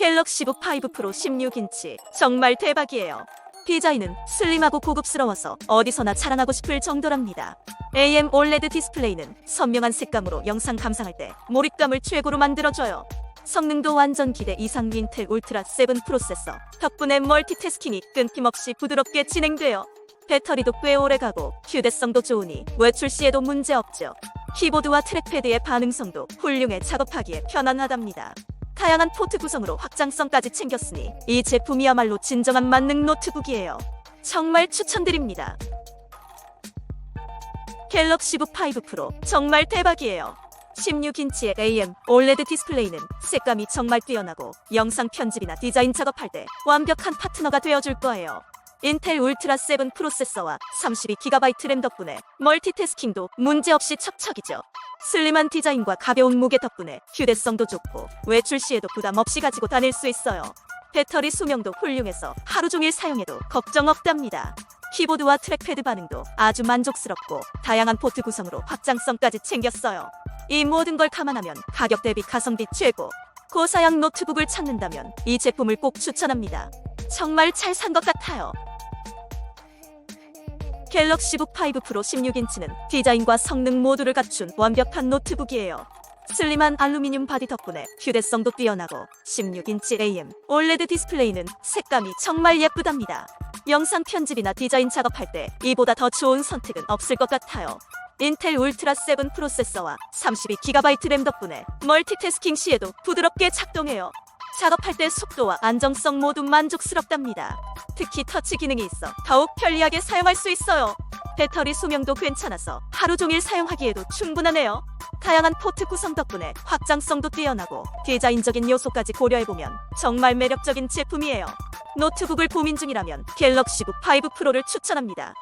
갤럭시 북 5 프로 16인치 정말 대박이에요. 디자인은 슬림하고 고급스러워서 어디서나 자랑하고 싶을 정도랍니다. AM OLED 디스플레이는 선명한 색감으로 영상 감상할 때 몰입감을 최고로 만들어줘요. 성능도 완전 기대 이상 인텔 울트라 7 프로세서 덕분에 멀티태스킹이 끊김없이 부드럽게 진행돼요. 배터리도 꽤 오래가고 휴대성도 좋으니 외출 시에도 문제 없죠. 키보드와 트랙패드의 반응성도 훌륭해 작업하기에 편안하답니다. 다양한 포트 구성으로 확장성까지 챙겼으니 이 제품이야말로 진정한 만능 노트북이에요. 정말 추천드립니다. 갤럭시 북 5 프로 정말 대박이에요. 16인치의 AM OLED 디스플레이는 색감이 정말 뛰어나고 영상 편집이나 디자인 작업할 때 완벽한 파트너가 되어줄 거예요. 인텔 울트라 7 프로세서와 32GB 램 덕분에 멀티태스킹도 문제없이 척척이죠. 슬림한 디자인과 가벼운 무게 덕분에 휴대성도 좋고 외출 시에도 부담 없이 가지고 다닐 수 있어요. 배터리 수명도 훌륭해서 하루 종일 사용해도 걱정 없답니다. 키보드와 트랙패드 반응도 아주 만족스럽고 다양한 포트 구성으로 확장성까지 챙겼어요. 이 모든 걸 감안하면 가격 대비 가성비 최고. 고사양 노트북을 찾는다면 이 제품을 꼭 추천합니다. 정말 잘 산 것 같아요. 갤럭시 북 5 프로 16인치는 디자인과 성능 모두를 갖춘 완벽한 노트북이에요. 슬림한 알루미늄 바디 덕분에 휴대성도 뛰어나고 16인치 AM OLED 디스플레이는 색감이 정말 예쁘답니다. 영상 편집이나 디자인 작업할 때 이보다 더 좋은 선택은 없을 것 같아요. 인텔 울트라 7 프로세서와 32GB 램 덕분에 멀티태스킹 시에도 부드럽게 작동해요. 작업할 때 속도와 안정성 모두 만족스럽답니다. 특히 터치 기능이 있어 더욱 편리하게 사용할 수 있어요. 배터리 수명도 괜찮아서 하루 종일 사용하기에도 충분하네요. 다양한 포트 구성 덕분에 확장성도 뛰어나고 디자인적인 요소까지 고려해보면 정말 매력적인 제품이에요. 노트북을 고민 중이라면 갤럭시 북 5 프로를 추천합니다.